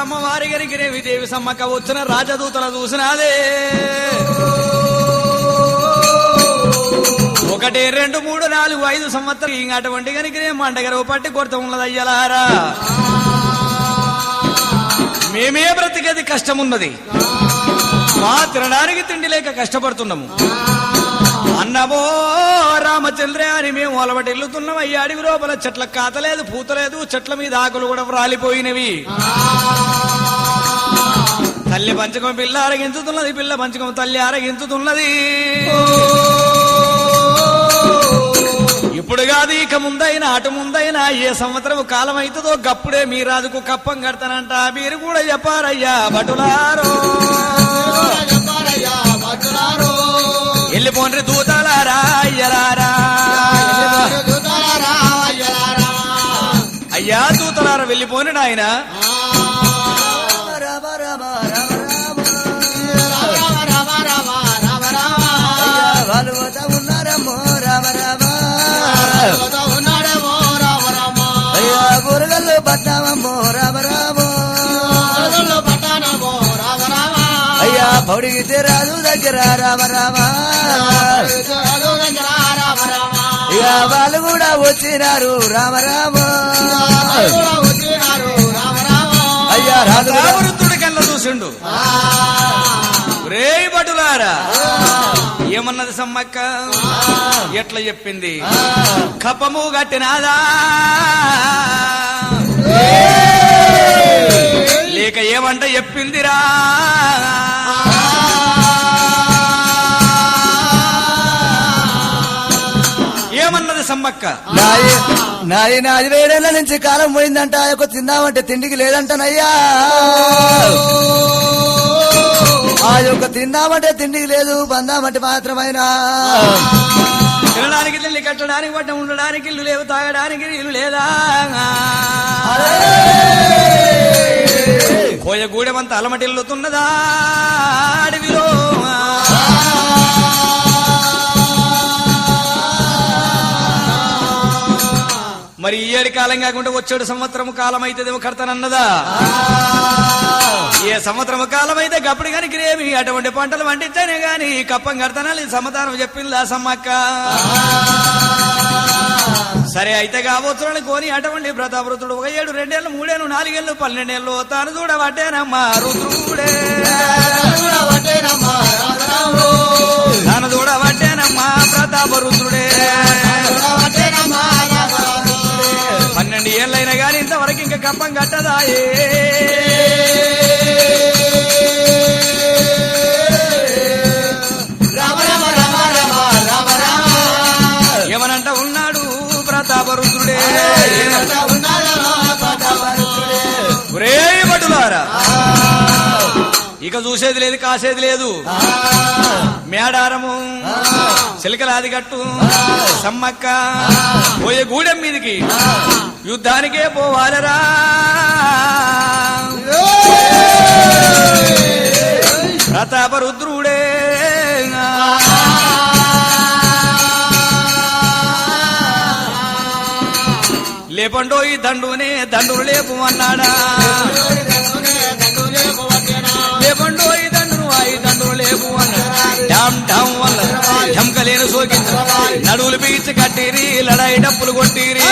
అమ్మవారి గారికి రేవి దేవి సమ్మక్క వచ్చిన రాజదూతల చూసినాదే ఒకటి రెండు మూడు నాలుగు ఐదు సంవత్సరం ఇంకా అటువంటి కనుక మండగరవ పట్టి కొరత ఉన్నది అయ్యలారా మేమే బ్రతికేది కష్టం ఉన్నది మా తినడానికి తిండి లేక కష్టపడుతున్నాము అన్నవో రామచంద్రే అని మేము అలవాటు వెళ్తున్నాం అయ్యా అడివి లోపల చెట్ల కాతలేదు పూతలేదు చెట్ల మీద ఆకులు కూడా రాలిపోయినవి తల్లి పంచకం పిల్ల అరగించుతున్నది పిల్ల పంచకం తల్లి అరగించుతున్నది. ఇప్పుడు కాదు ఇక ముందైనా అటు ముందైనా ఏ సంవత్సరం కాలం అవుతుందో గప్పుడే మీరాదుకు కప్పం కడతానంట. మీరు కూడా చెప్పారయ్యా బటులారో ఇల్లు పోండ్రి దూతలారా అయ్యలారా అయ్యా దూతలారా వెళ్ళిపోని ఆయన ఉన్నాడమో రామ రామ అయ్యా గొరగల్లు పట్టామో రామ. అడిగితే రాదు దగ్గర రామ రామ. ఇక కూడా వచ్చినారు రామ రామ. అయ్యా రాదు రామరుతుడి కన్నా చూసిండు. రే బటులారా ఏమన్నది సమ్మక్క? ఎట్లా చెప్పింది? కపము కట్టినాదా లేక ఏమంట చెప్పిందిరా? ఏమన్నది సమ్మక్క? నాయి నాయి నాది వేడేళ్ళ నుంచి కాలం పోయిందంట. ఆ యొక్క తిందామంటే తిండికి లేదంటనయ్యా. ఆ యొక్క తిందామంటే తిండికి లేదు బందామంటే మాత్రమైనా. తినడానికి తిల్లి కట్టడానికి పట్ట ఉండడానికి ఇల్లు లేవు తాగడానికి ఇల్లు లేదా? కోయగూడెమంత అలమటిల్లుతున్నదా అడవిలో? మరి ఈ ఏడు కాలం కాకుండా వచ్చేడు సంవత్సరము కాలం అయితే కడతానన్నదా ఏ సంవత్సరము కాలం అయితే గప్పుడు కానీ గ్రేమి అటువంటి పంటలు పండించానే గాని కప్పం కడతానా సమాధానం చెప్పిందా సమ్మక్క? సరే అయితే కాబోతున్నాను కోని అటువంటి ప్రతాపృతుడు ఒక ఏడు రెండేళ్ళు మూడేళ్ళు నాలుగేళ్ళు పన్నెండేళ్ళు తాను చూడబట్టేనమ్మా రుద్రుడే. తాను చూడబట్టేనమ్మా ప్రతాప రుద్రుడే పన్నెండు ఏళ్ళైనా కానీ ఇంతవరకు ఇంకా కప్పం కట్టదాయే. ప్రతాపరుద్రుడే. ఒరే భటులారా. ఇక చూసేది లేదు కాసేది లేదు. మేడారము చిలకలాది గట్టు సమ్మక్క పోయే గూడెం మీదికి యుద్ధానికే పోవాలరా. ప్రతాప లేపండో ఈ దండునే దండును లేపు అన్నాడా? లేపండో ఈ దండును ఆ ఈ దండును లేపు అన్నాడా? డామ్ డామ్ వల్ల జంకలేను సోకించు నడువులు పీచి కట్టిరి లడాయి డప్పులు కొట్టిరి.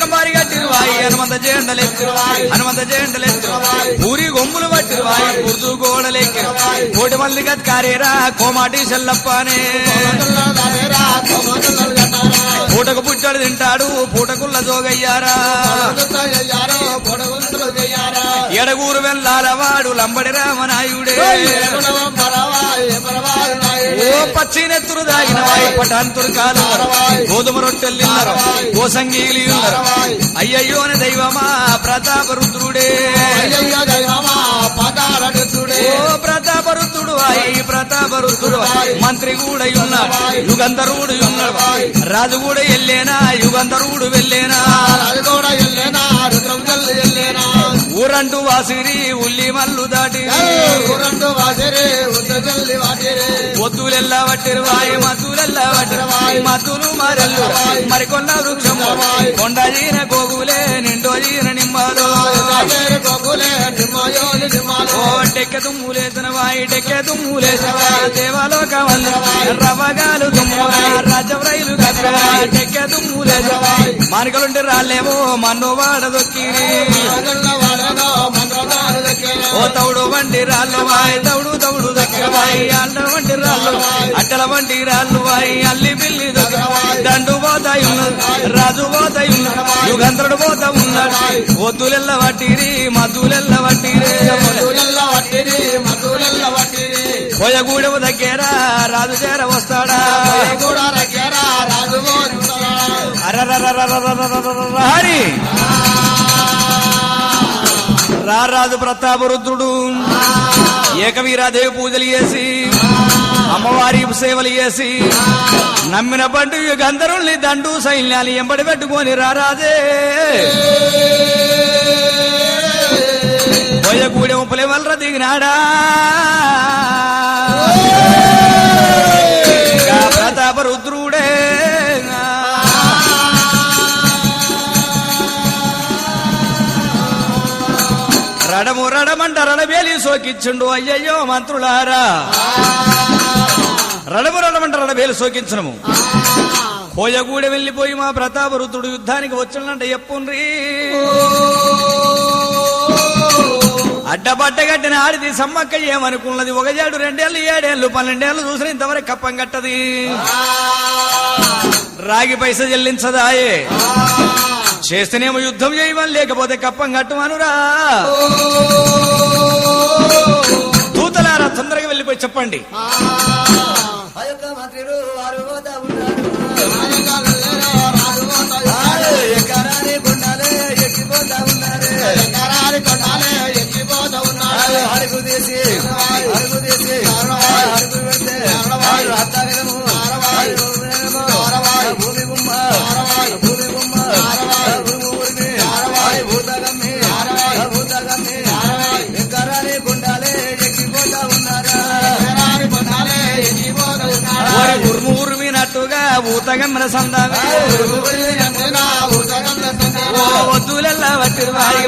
కంబారి కట్టిరు హనుమంత జెండలెత్తిరు హనుమంత జెండలెత్తిరు ఊరి గొమ్ములు పట్టిరు వాయి కుర్చు గోడలెక్కిరు కోటి మంది కత్కారేరా కోమాటి సెల్లప్పనే పూటకు పుట్టడు తింటాడు పూటకుల్ల జోగయ్యారా? ఎడగూరు వెళ్ళాలవాడు లంబడి రామనాయుడే. ఓ పచ్చి నెత్తురు దాగిన వాయి పటాంతురు కాదు గోధుమ రొట్టెలు తిన్నారు గోసంగీలు ఉన్నారు అయ్యయ్యోని దైవమా ప్రతాప రుద్రుడే. ఓ ప్రతాప రుద్రుడు అయి ప్రతాప రుద్రుడు మంత్రి కూడా ఉన్నాడు యుగంధరుడు ఉన్నాడు. రాజు కూడా వెళ్ళేనా? యుగంధరుడు వెళ్ళేనా ఊరంటూ వాసిరి ఉల్లి మల్లు దాటి ఊరంటూ వాసిరి ఉల్లి వాటిరే ఒత్తులెల్ల వట్టిరు వాయి మత్తులెల్ల వట్టిరు. వాయి మత్తులు మరెల్లు. మరికొన్న వృక్షము. కొండజీన గోగులే నిండోజీన జీన గోగులే నిమ్మలు. టెక్కె తుమ్ములే తన వాయి టెక్కె తుమ్ములే దేవలోక వల్ల రవగాలు తుమ్ము రాజవ్రైలు కథ టెక్కె తుమ్ములే మనకలుంటే రాలేవో మన్ను వాడదొక్కి ఓ తౌడు వండి రాళ్ళు వాయి తౌడు తౌడు దగ్గరవాయి అండ వండి రాళ్ళు అట్టల వంటి రాళ్ళు వాయి. అల్లి పిల్లి దగ్గర దండు పోతాయి రాజు పోతాయి యుగంధ్రుడు పోతా ఉన్నాడు ఒత్తులెల్ల వట్టిరి మధులెల్ల వట్టిరే. మధులెల్ల వట్టిరి దగ్గర రాజు చేర వస్తాడా? రాజు హరి! రారాజు ప్రతాపరుద్రుడు ఏకవీరాదేవి పూజలు చేసి అమ్మవారి సేవలు చేసి నమ్మిన బండు గంధరుల్ని దండు సైన్యాలు ఎంబడి పెట్టుకొని రారాజే. పోయగూడెం పులివల్ర దిగినాడా. రడము రడమంట రడబేలి సోకిచ్చుండు అయ్యయ్యో మంత్రులారా. రడము రడమంట రడబేలి సోకించడము కోయగూడ వెళ్ళిపోయి మా ప్రతాపరుద్రుడు యుద్ధానికి వచ్చినంటే చెప్పుండ్రీ అడ్డబడ్డ కట్టిన ఆడిది సమ్మక్క ఏమనుకున్నది? ఒక ఏడు రెండేళ్ళు ఏడేళ్ళు పన్నెండేళ్ళు చూసిన ఇంతవరకు కప్పం కట్టది. రాగి పైస చెల్లించదాయే. చేస్తేనేమో యుద్ధం చేయమని లేకపోతే కప్పం కట్టుమనురా దూతలారా తొందరగా వెళ్ళిపోయి చెప్పండి. ఆ தகம்பல சந்தாவே ஒத்துலெல்லாம் வட்டிருவாய்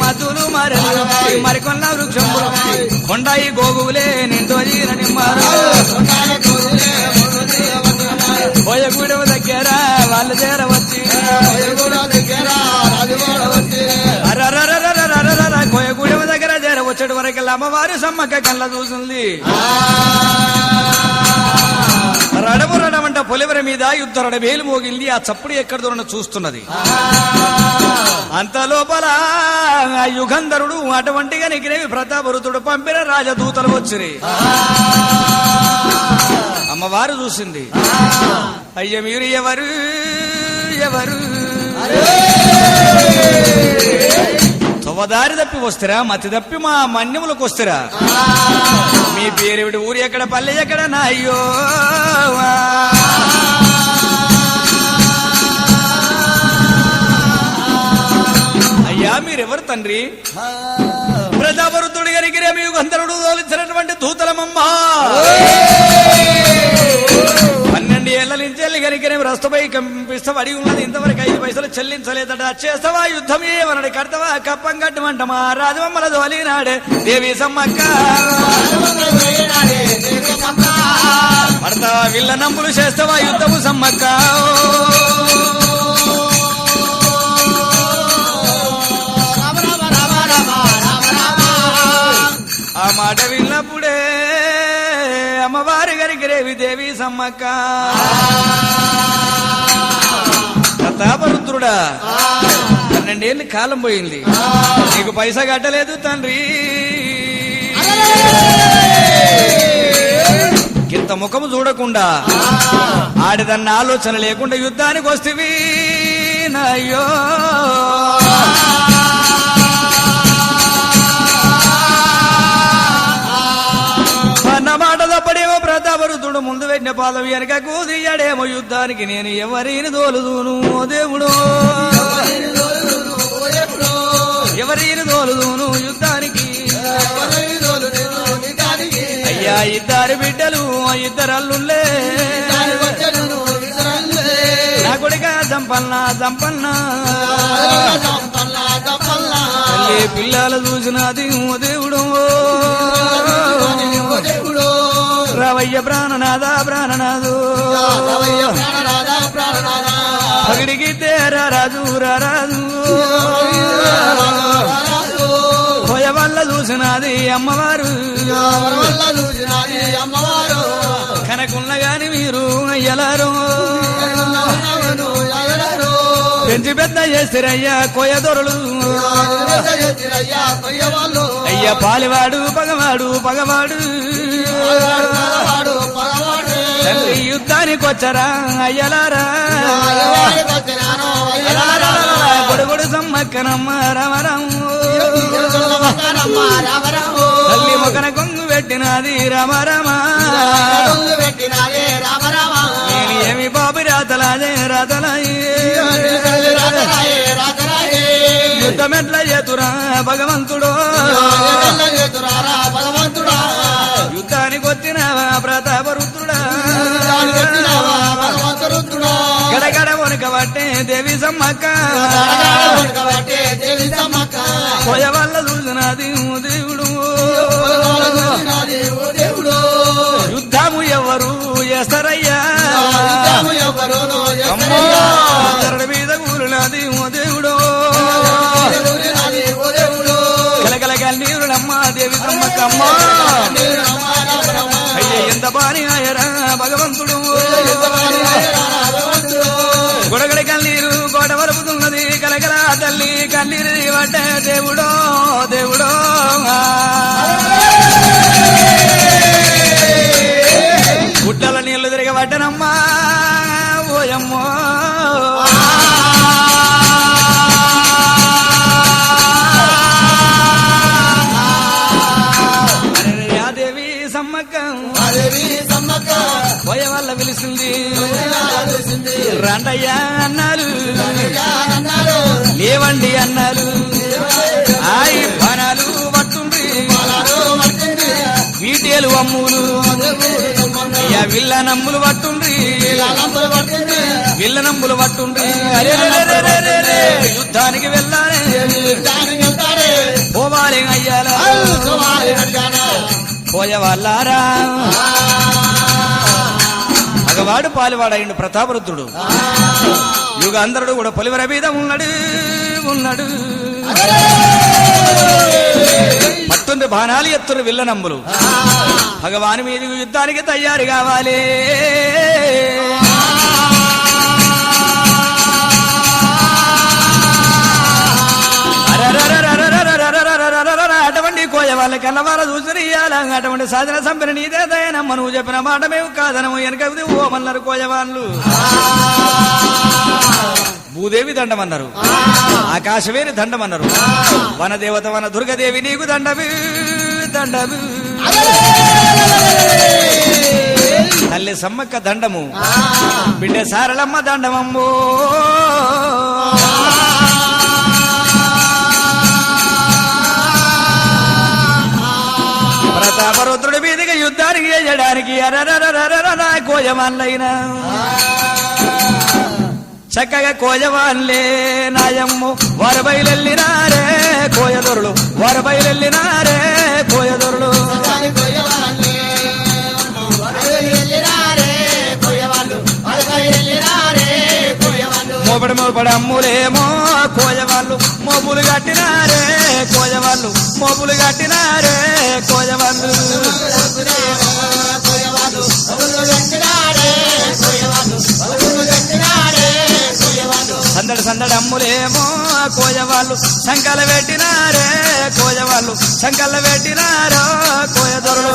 మధులు మరలువాయి మరికొన్న వృక్షం కొండాయి గోగులే నిండు నిమ్మారు పోయగూడెం దగ్గర వాళ్ళ దగ్గర వచ్చి కోయగూడెం దగ్గర చేర వచ్చేటి వరకు అమ్మవారి సమ్మక్క కళ్ళ చూసింది. రడము రడమంట పొలివరి మీద యుద్ధ రడబేలు మోగింది ఆ చప్పుడు ఎక్కడ దూరం చూస్తున్నది? అంత లోపల ఆ యుగంధరుడు అటువంటిగా నిగిరేవి ప్రతాపరుతుడు పంపిన రాజదూతలు వచ్చిరి. అమ్మవారు చూసింది. అయ్య మీరు ఎవరు? ఎవరు? తువదారి తప్పి వస్తారా మతి తప్పి మా మన్యములకు వస్తారా? మీ పేరేవిడి ఊరు ఎక్కడ? పల్లె ఎక్కడ? నా అయ్యో. అయ్యా మీరెవరు తండ్రి? ప్రజాపరుతుడి గారికి రేమి యుగంధరుడు తోలించినటువంటి దూతలమమ్మా ఏళ్ళ నుంచి వెళ్ళి కనుక రస్తపై కంపిస్తాం అడిగి ఉన్నది. ఇంతవరకు ఐదు పైసలు చెల్లించలేదట. చేస్తావా యుద్ధం ఏమన్నాడు కడతావా? కప్పం కట్టమంటమా రాజమమ్మల దోలినాడే దేవి సమ్మక్క. పడతావా విల్ల నంపులు చేస్తావా? యుద్ధము సమ్మక్క. ఆ మాట విన్నప్పుడే అమ్మవారి గారికి రేవి దేవి సమ్మక్క. ప్రతాపరుద్రుడా పన్నెండేళ్ళు కాలం పోయింది. నీకు పైసా కట్టలేదు తండ్రి. ఇంత ముఖము చూడకుండా ఆడిదన్న ఆలోచన లేకుండా యుద్ధానికి వస్తేవి. నయ్యో ప్రతాపరుతుడు ముందు పెట్టిన పాదం వెనక కూదియాడేమో యుద్ధానికి నేను ఎవరిని తోలుదును ఓ దేవుడు. ఎవరిని తోలుదును యుద్ధానికి? అయ్యా ఇద్దరు బిడ్డలు ఇద్దరు అల్లుళ్ళే. నా కొడుగా చంప సంపన్న సంపన్న తల్లి పిల్లలు చూసినది దేవుడు ఓ దేవుడు. రావయ్య ప్రాణనాథ ప్రాణనాథు. అగడికి తేరా రాజు రాజు భయ వల్ల చూసినది అమ్మవారు. కనకున్న గాని మీరు అయ్యలారు. పెంచి పెద్ద చేస్తారయ్యా కొయ్య దొరలు అయ్య పాలివాడు పగవాడు పగవాడు. తల్లి యుద్ధానికి వచ్చరా? అయ్యలారా. గొడుగుడు వచ్చినాను సమ్మక్కనమ్మ తల్లి మొకన కొంగు పెట్టినది రమరమా. నేను ఏమి బాబు రాతలాదే రాతలాయే. రాజరాయే యుద్ధమెట్ల చేతురా భగవంతుడు. భగవంతుడా. యుద్ధానికి వచ్చినావా ప్రతాప రుద్రుడా. గడగడ వనక పట్టే దేవి సమ్మక్క. పోయ వల్ల చూసినది దేవుడు. యుద్ధము ఎవరు ఎసరయ్యా మీద కూలినది దేవుడు. నీరులమ్మాదేవి బ్రహ్మకమ్మ అయ్యే ఎంత బాని ఆయరా భగవంతుడు. గొడగడ కన్నీరు గోడ వరపుతున్నది కలగల తల్లి కన్నీరు వడ్డ దేవుడో దేవుడో. గుడ్డల నీళ్ళు తిరగబడ్డనమ్మా. ఓయమ్మో. తెలిసింది. రండయ్యా అన్నారు లేవండి అన్నారు ఆయి బనాలు పట్టుండ్రి. వీటేలు అమ్ములు. విల్ల నమ్ములు పట్టుండ్రి. విల్ల నమ్ములు పట్టుండ్రి. యుద్ధానికి వెళ్ళాలి. పోవాలి అయ్యాలి? పోయే వాళ్ళారా వాడు పాలువాడైండు ప్రతాపరుద్రుడు. యుగాంధ్రుడు కూడా పొలివర మీద ఉన్నాడు ఉన్నాడు. పట్టుండి బాణాలు ఎత్తురు విల్లనమ్ములు భగవాను మీద యుద్ధానికి తయారు కావాలి. అరరర వాళ్ళ కళ్ళవార చూసి అటువంటి సాధన సంపన్న నీదే దయనమ్మ. నువ్వు చెప్పిన మాట మేము కాదనము. వెనకది ఓమన్నారు కోజవాళ్ళు భూదేవి దండమన్నారు. ఆకాశవేణి దండమన్నారు. వనదేవత వన దుర్గదేవి నీకు దండవి దండవి. తల్లి సమ్మక్క దండము. బిడ్డ సారలమ్మ దండమమ్మో. రామరుద్రుడి మీదకి యుద్ధానికి చేయడానికి కోజమాన్లైనా చక్కగా కోయవాన్లే నాయమ్ము వారు బయలెళ్ళినారే కోయదొరులు వారు బయలెళ్ళినారే కోయదొరులు మొబడి మొబడి అమ్ములేమో కోయవాళ్ళు మొబులు కట్టినారే కోయవాళ్ళు మొబులు కట్టినారే కోయవాళ్ళు. సందడి సందడి అమ్ములేమో కోయవాళ్ళు శంకలు పెట్టినారే కోయవాళ్ళు శంకలు పెట్టినారో కోయదొరలు.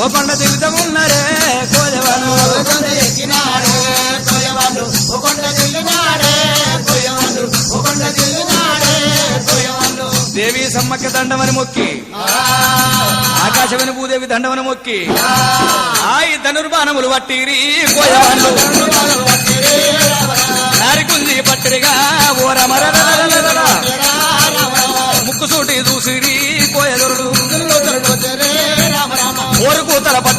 ఓ కొండ దిగుతం ఉన్నారే కొండ దేవి సమ్మక్క దండమని మొక్కి. ఆకాశమని భూదేవి దండమని మొక్కి. ఆయి ధనుర్బాణములు వట్టిరి కోయవాళ్ళు నారికుంది పట్టిరిగా ఓరమర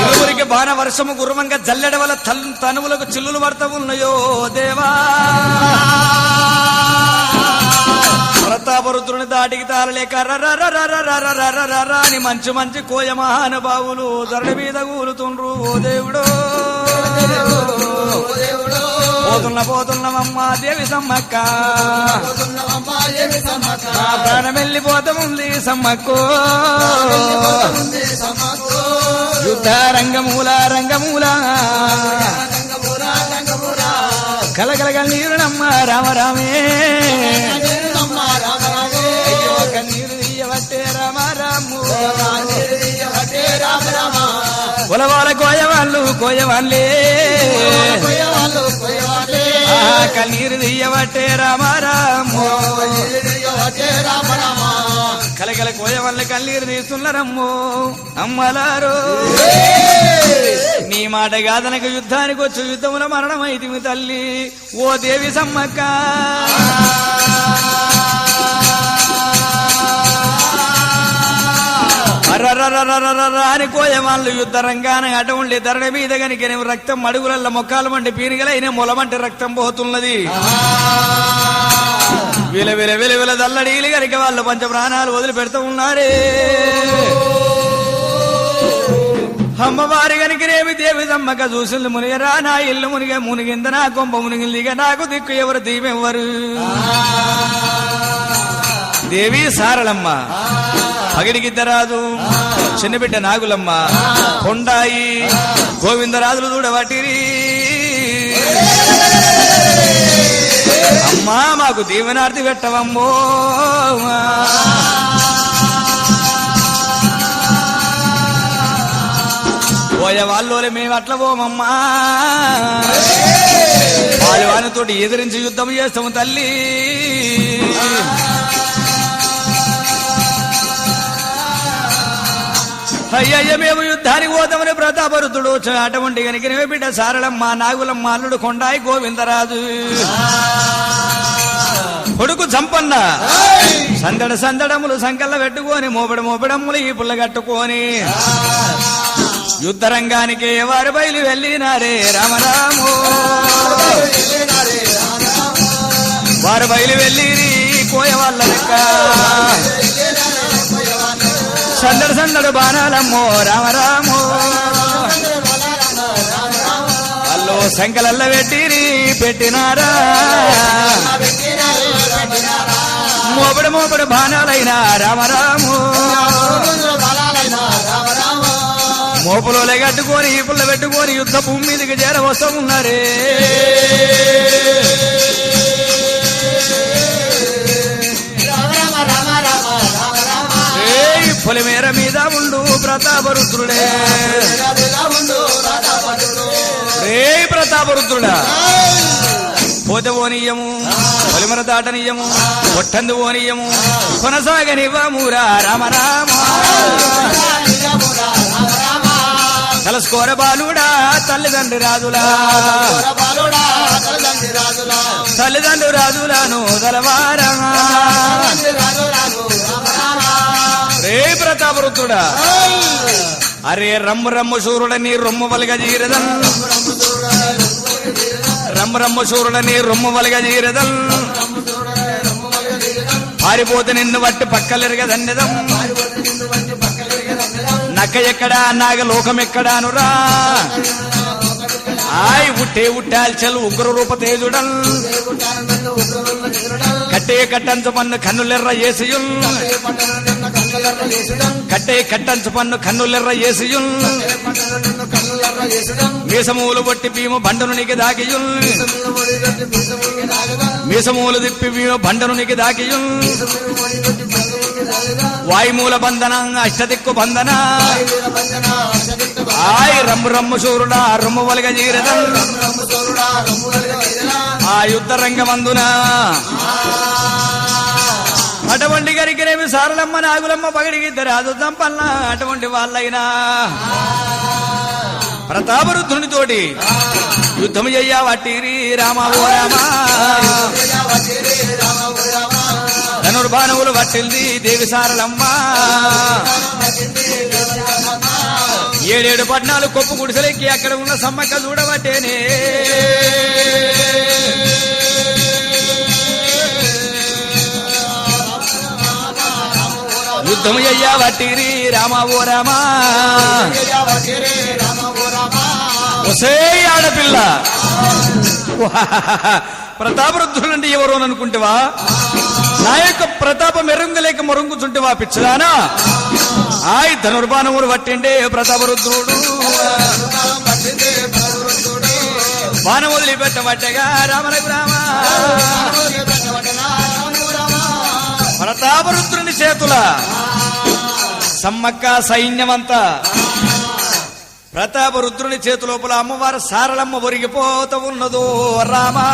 ఇరువురికి బాణ వర్షము గురువంగా జల్లెడ వల్ల తనువులకు చిల్లులు పడతా ఉన్నాయో దేవా. ప్రతాపరుద్రుని దాటికి తారలేక రని మంచి మంచి కోయ మహానుభావులు ధరడి మీద కూలుతుండ్రు ఓ దేవుడు. పోతున్న పోతున్నమమ్మా దేవి సమ్మక్క. ప్రాణం వెళ్ళిపోతముంది సమ్మక్కో. శుద్ధ రంగమూల రంగమూల. కలగలగ నీరునమ్మ రామరామే అయ్యో కన్నీరు తీయవట్టే రామ రాము. ఉలవాల కోయవాళ్ళు కోయవాళ్ళే. కన్నీరు తీయవట్టే రామ రాము కోయ వల్ల కన్నీరు తీస్తున్నారమ్ము అమ్మలారు. నీ మాట కాదనక యుద్ధానికి వచ్చి యుద్ధముల మరణమైతిమి తల్లి. ఓ దేవి సమ్మక్క. అని కోయవాళ్ళు యుద్ధ రంగాన అటువంటి ధరణ మీద గనిక రక్తం అడుగులల్ల మొక్కలు వంటి పీనిగలైన మొలమంటి రక్తం పోతున్నది విల విల విల విల దల్లడీలు కనుక వాళ్ళు పంచ ప్రాణాలు వదిలి పెడుతూ ఉన్నారే అమ్మవారి గనికిరేమి దేవి దమ్మక చూసింది మునిగరా నా ఇల్లు మునిగే మునిగింద నా కొంప మునిగింది ఇక నాకు దిక్కు ఎవరు దీవెవ్వరు దేవి సారళమ్మ పగిడిగిద్దరాజు చిన్నబిడ్డ నాగులమ్మ కొండాయి గోవిందరాజులు చూడవటిరి. అమ్మా మాకు దీవెనార్తి పెట్టవమ్మో. పోయే వాళ్ళోలే మేము అట్లా పోమమ్మా. వాళ్ళ వాళ్ళతోటి ఎదిరించి యుద్ధం చేస్తాము తల్లి. అయ్యయ్య మేము యుద్ధానికి పోతామని ప్రతాపరుతుడు అటువంటి కనుక బిడ్డ సారళమ్మ నాగులమ్మ అల్లుడు కొండాయి గోవిందరాజు. కొడుకు చంపన్న సందడ సందడములు సంకల్ల పెట్టుకొని మోపడ మోపడములు ఈ పుల్ల కట్టుకొని. యుద్ధరంగానికి వారు బయలు వెళ్ళినారే రామరాము. వారు బయలు వెళ్ళిరి కోయవాళ్ళ లెక్క. సందడు సందడు బాణాలమ్మో రామరాము. అల్లో శంకలల్ల పెట్టిరి పెట్టినారా. మోపడు మోపడు బాణాలైనా రామరాము. మోపులో కట్టుకొని పుల్ల పెట్టుకొని యుద్ధ భూమి మీదకి చేరవస్తూ ఉన్నారే. ఉండు ప్రతాపరుద్రుడే. రే ప్రతాపరుద్రుడా. పోతే ఓనియము పొలిమర దాటనియము ఒట్టందు ఓనియము కొనసాగనివ్వమురా రామరామ కలసుకోర బాలుడా తల్లిదండ్రి రాజులా. తల్లిదండ్రి రాజులను తలవారా. రే ప్రతాపరుద్రుడా. అరే రమ్ము రమ్ము సూర్యుడని రొమ్ము వలగ జీరదల్ రమ్ము రమ్ము సూర్యుడని రొమ్ము వలగ జీరదల్ పారిపోతే నిన్ను వట్టి పక్కలెరగదన్నదం. నక్క ఎక్కడా నాగ లోకం ఎక్కడానురా ఆయ్ ఉట్టే ఉట్టాల్చలు ఉగ్ర రూప తేజుడల్. కట్టే కట్టంత పన్ను కన్నులెర్ర ఏసియుల్ కట్టే కట్టంచు పన్ను కన్నులెర్ర ఏసియుల్ మీసమూలు బొట్టి భీము బండును నీకు దాగియుల్ మీసమూలు తిప్పి బండనునికి దాకియు వాయుమూల బంధన అష్టదిక్కు బంధన. ఆయ్ రమ్ము రమ్ము శూరుడా రొమ్ము వలగ జీరదం. ఆ యుద్ధ రంగమందున. అటువంటి గరికినేమి సారలమ్మ నాగులమ్మ పగడిగిద్దరు అది పల్లా అటువంటి వాళ్ళైనా. ప్రతాపరుద్ధునితోటి యుద్ధం చెయ్యా వట్టిరి రామావు ఓ రామా. ధనుర్బాణవులు పట్టింది దేవి సారలమ్మ. ఏడేడు పట్నాలు కొప్పు గుడిసెలెక్కి అక్కడ ఉన్న సమ్మక్క చూడబట్టేనే. యుద్ధమయ్యా వట్టిరి రామ ఓ రామా. ఒసే ఆడపిల్ల. ప్రతాపరుద్ధులండి ఎవరు అని అనుకుంటేవా? నా యొక్క ప్రతాపం మెరుంగలేక మరుంగుచుంటేవా పిచ్చదానా ఆయ్ ధనుర్బాణములు పట్టిండే ప్రతాపరుద్రుడు బాణం వదిలిపెట్టబట్టగా రామలకు రామ. ప్రతాపరుద్రుని చేతుల సమ్మక్క సైన్యమంతా. ప్రతాపరుద్రుని చేతి లోపల అమ్మవారు సారలమ్మ ఒరిగిపోతూ ఉన్నదో రామా.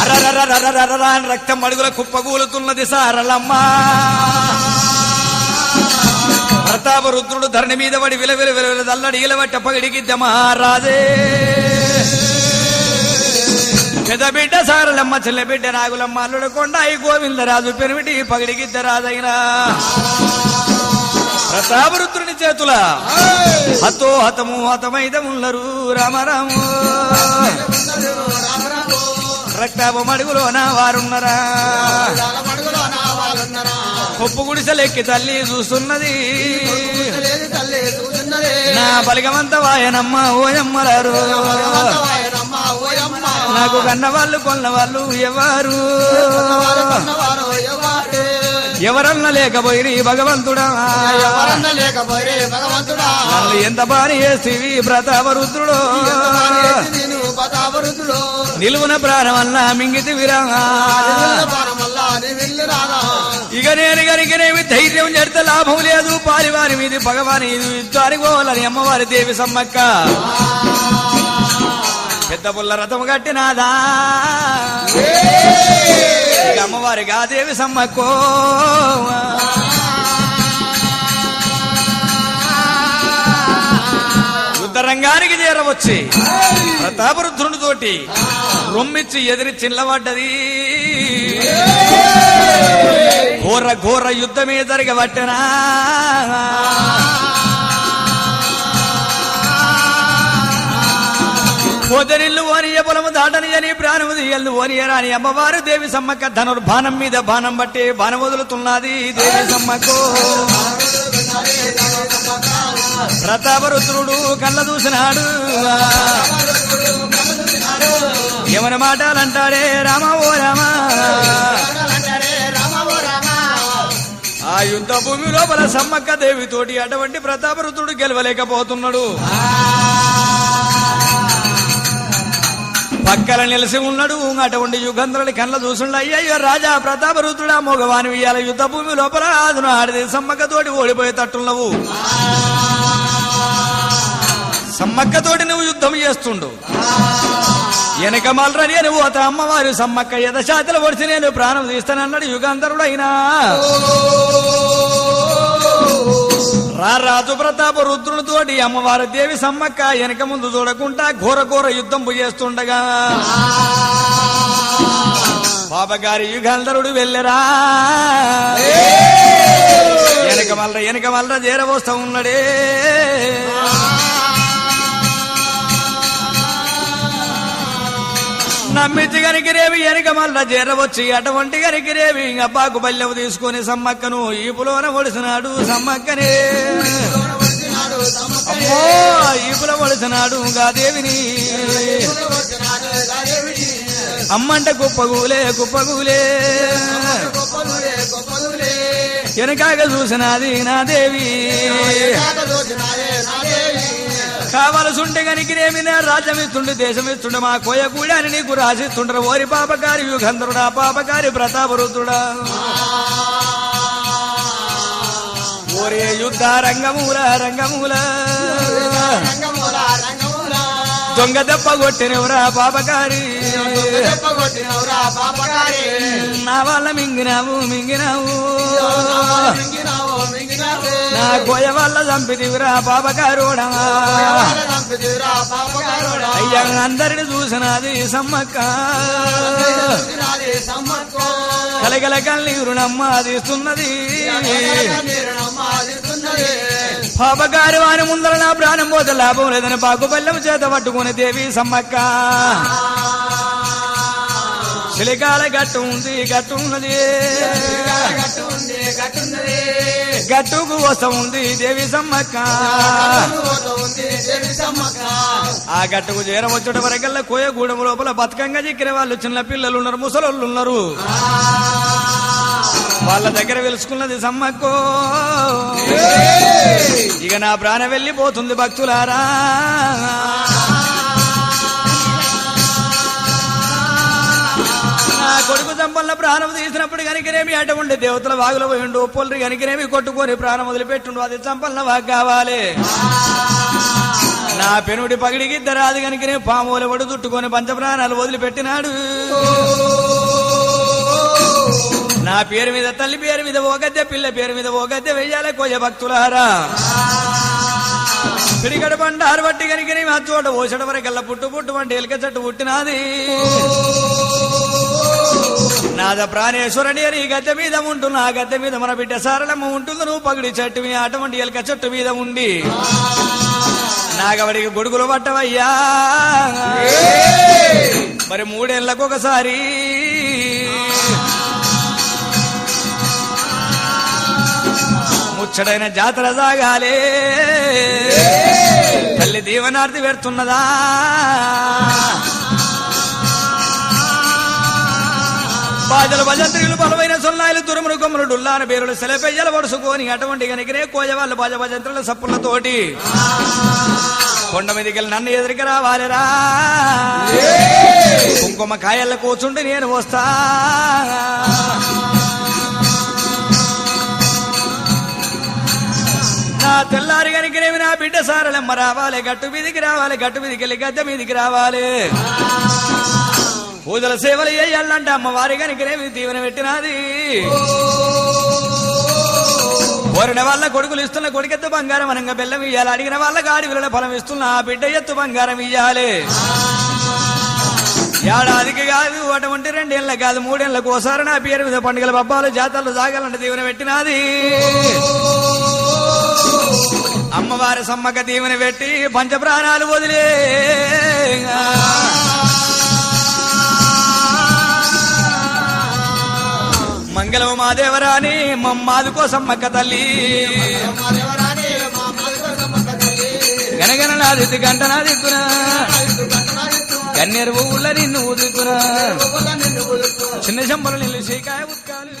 అరరరరరరర రక్తం అడుగుల కుప్పగూలుతున్నది సారలమ్మ. ప్రతాప రుద్రుడు ధరణి మీద పడి విలవిల విలవిల దల్లడి ఇలవట్ట పగిడిగిద్ద మహారాజే పెద్ద బిడ్డ సారలమ్మ చెల్ల బిడ్డ నాగులమ్మ అల్లుడు కొండాయి గోవిందరాజు పెరిమిటి పగిడిగిద్ద రాజైనా. ప్రతాపరుద్రుని చేతుల హతో హతము హతమైదముల్లరు రామరాము. రక్తాప మడుగులోన వారున్నరా. కొప్పు గుడిసెలెక్కి తల్లి చూస్తున్నది. నా బలిగమంత వాయనమ్మ ఓయమ్మలారు. నాకు కన్న వాళ్ళు కొన్న వాళ్ళు ఎవరు? ఎవరన్నా లేకపోయి భగవంతుడా? నన్ను ఎంత బాని చేస్తేవి ప్రతాపరుద్రుడు నిలువున ప్రాణమన్నా మింగితి విరామా ఇక నేను గనికనేమి ధైర్యం చేస్తే లాభం లేదు. పారివారి మీది భగవాని యుద్ధానికి పోవాలని అమ్మవారి దేవి సమ్మక్క. పెద్ద పుల్ల రథం కట్టినాదా? ఇక అమ్మవారిగా దేవి సమ్మక్కో. యుద్ధ రంగానికి చేరవచ్చి ప్రతాపరుద్రునితోటి రొమ్మిచ్చి ఎదిరి చిల్లబడ్డది ఘోర ఘోర యుద్ధమే జరగబట్టనా. ఓదరిల్లు ఓనియ పొలము దాటని అని ప్రాణము దియల్లు ఓనియరా అని అమ్మవారు దేవి సమ్మక్క ధనుర్బాణం మీద బాణం బట్టి బాణం వదులుతున్నది దేవి సమ్మకు. ప్రతాపరుద్రుడు కళ్ళ చూసినాడు ఎవరి మాటలంటాడే రామ ఓ రామ. ఆ యుద్ధ భూమి లోపల సమ్మక్క దేవి తోటి అటువంటి ప్రతాపరుద్రుడు గెలవలేకపోతున్నాడు. పక్కల నిలిసి ఉన్నాడు అటువంటి యుగంధ్రుడి కళ్ళ చూసుండ అయ్యయ్యో రాజా ప్రతాప రుద్రుడా మగవాని ఇయ్యాల యుద్ధ భూమి లోపల అదును ఆడిది సమ్మక్కతోటి ఓడిపోయే తట్టున్నవు సమ్మక్కతోటి నువ్వు యుద్ధం చేస్తుండు. వెనక మల్రని నువ్వు అత అమ్మవారు సమ్మక్క యథశాతలు పొడిచి నేను ప్రాణం తీస్తానన్నాడు యుగాంతరుడైనా అయినా రాజు ప్రతాప రుద్రునితోటి అమ్మవారి దేవి సమ్మక్క వెనక ముందు చూడకుండా ఘోర ఘోర యుద్ధం చేస్తుండగా. బాబగారి యుగాంధరుడు వెళ్ళరా. వెనక మల్ల వెనక మల్ల చేరవస్తా ఉన్నాడే. నమ్మించి గనికిరేవి వెనక మల్ల వచ్చి అటువంటి గనికిరేవి అబ్బాకు పల్లెవు తీసుకొని సమ్మక్కను ఈపులోన ఒడిసినాడు సమ్మక్కనే. అమ్మో ఈపుల ఒడిసినాడు గాదేవిని. అమ్మంట కుప్పగూలే కుప్పగూలే వెనకాక చూసినది నా దేవి. కావలసుంటే గనికినేమి నా రాజ్యం ఇస్తుండే దేశం ఇస్తుండే మా కోయ కూడా అని నీకు రాసిస్తుండ్రు ఓరి పాపకారి యుగంధరుడా పాపకారి ప్రతాపరుద్రుడా. ఓరే యుద్ధ రంగమూల రంగమూల. దొంగ దెబ్బ కొట్టినవురా పాపకారి. నా వాళ్ళ మింగినావు మింగినావు మింగినావు. నా గోయ వల్ల చంపిదివురా పాపకారుడా చంపిదిరా అయ్యా అందరిని చూసినది సమ్మక్క. కలగల కన్నీరు నమ్మాదిస్తున్నది మీరు నమ్మాదిస్తున్నది వారి ముందర నా ప్రాణం పోతే లాభం లేదని పాకుపల్లెం చేత పట్టుకుని దేవి సమ్మక్క. చిలికాల గట్టు ఉంది గట్టు ఉన్నది. గట్టు గట్టుకు వస్త ఉంది దేవి సమ్మక్క. ఆ గట్టుకు చేరం వచ్చేట వరకల్లా కోయగూడెం లోపల బతుకంగా చిక్కిన వాళ్ళు చిన్న పిల్లలు ఉన్నారు ముసలోళ్ళు ఉన్నారు వాళ్ళ దగ్గర వెలుసుకున్నది సమ్మక్కో. ఇక నా ప్రాణం వెళ్ళిపోతుంది భక్తులారా. కొడుకు చంపల్ల ప్రాణం తీసినప్పుడు కనుకనేమి అటువంటి దేవతల వాగులో పోయిండు పొల్లి కనుకనేమి కొట్టుకొని ప్రాణం వదిలిపెట్టుండు. అది చంపల్ల వాగు కావాలి. నా పెనుడి పగిడికి ఇద్దరాది కనుకనే పాముల పడు చుట్టుకొని పంచప్రాణాలు వదిలిపెట్టినాడు. నా పేరు మీద తల్లి పేరు మీద ఓ గద్దె పిల్ల పేరు మీద ఓ గద్దె వెయ్యాలి కోయ భక్తులారా. పిడిగడ బండారు బట్టి కనుకని ఆ చోట ఓసడ వరకల్లా పుట్టు పుట్టు వంటి ఎలుక చెట్టు పుట్టినాది. నాద ప్రాణేశ్వరని అని గద్దె మీద ఉంటున్నా ఆ గద్దె మీద మన బిడ్డ సారలమ్మ ఉంటుంది. నువ్వు పగిడి చెట్టు మీద అటువంటి ఎలక చెట్టు మీద ఉండి. నాగవడికి గొడుగులు పట్టవయ్యా. మరి మూడేళ్ళకు ఒకసారి ముచ్చడైన జాతర సాగాలే. తల్లి దీవనార్థి పెడుతున్నదా బాజలు భజంత్రిలు బలమైన సొన్నాయిలు తురుములు కొమ్ములు డుల్లాన పేరులు సెలపెయ్యలు వడుసుకొని అటువంటి గనికనే కోయ వాళ్ళు భజ భజంత్రుల సప్పులతోటి కొండ మీదకి నన్ను ఎదురికి రావాలిరా. కుంకుమ కాయల్లో కూర్చుంటే నేను వస్తా. నా తెల్లారి కనుకనేమి నా బిడ్డ సారలమ్మ రావాలి గట్టు మీదికి రావాలి గట్టు మీదికి వెళ్ళి గద్దె మీదికి రావాలి. పూజల సేవలు చేయాలంటే అమ్మవారి కనుకనేమి దీవెన పెట్టినది. కోరిన వాళ్ళ కొడుకులు ఇస్తున్న కొడుకెత్తు బంగారం అనంగా బెల్లం ఇయ్యాలి. అడిగిన వాళ్ళకి ఆడి విలువ ఫలం ఇస్తున్న ఆ బిడ్డ ఎత్తు బంగారం ఇయ్యాలి. ఏడాదికి కాదు అటువంటి రెండేళ్ళ కాదు మూడేళ్ళకు ఒకసారి నా పేరు మీద పండుగల పబ్బాలు జాతరలు సాగాలంటే దీవెన పెట్టినది. అమ్మవారి సమ్మక్క దీవెన పెట్టి పంచప్రాణాలు వదిలే. మంగళం మాదేవరాని మమ్మాది కోసం మక్క తల్లి. గనగన నాది గంట నాదిక్కునా కన్నెరు ఊళ్ళ నిన్ను ఊదుకురా చిన్న చెంబలు నిల్లు చీకాయ ఉత్కాలు.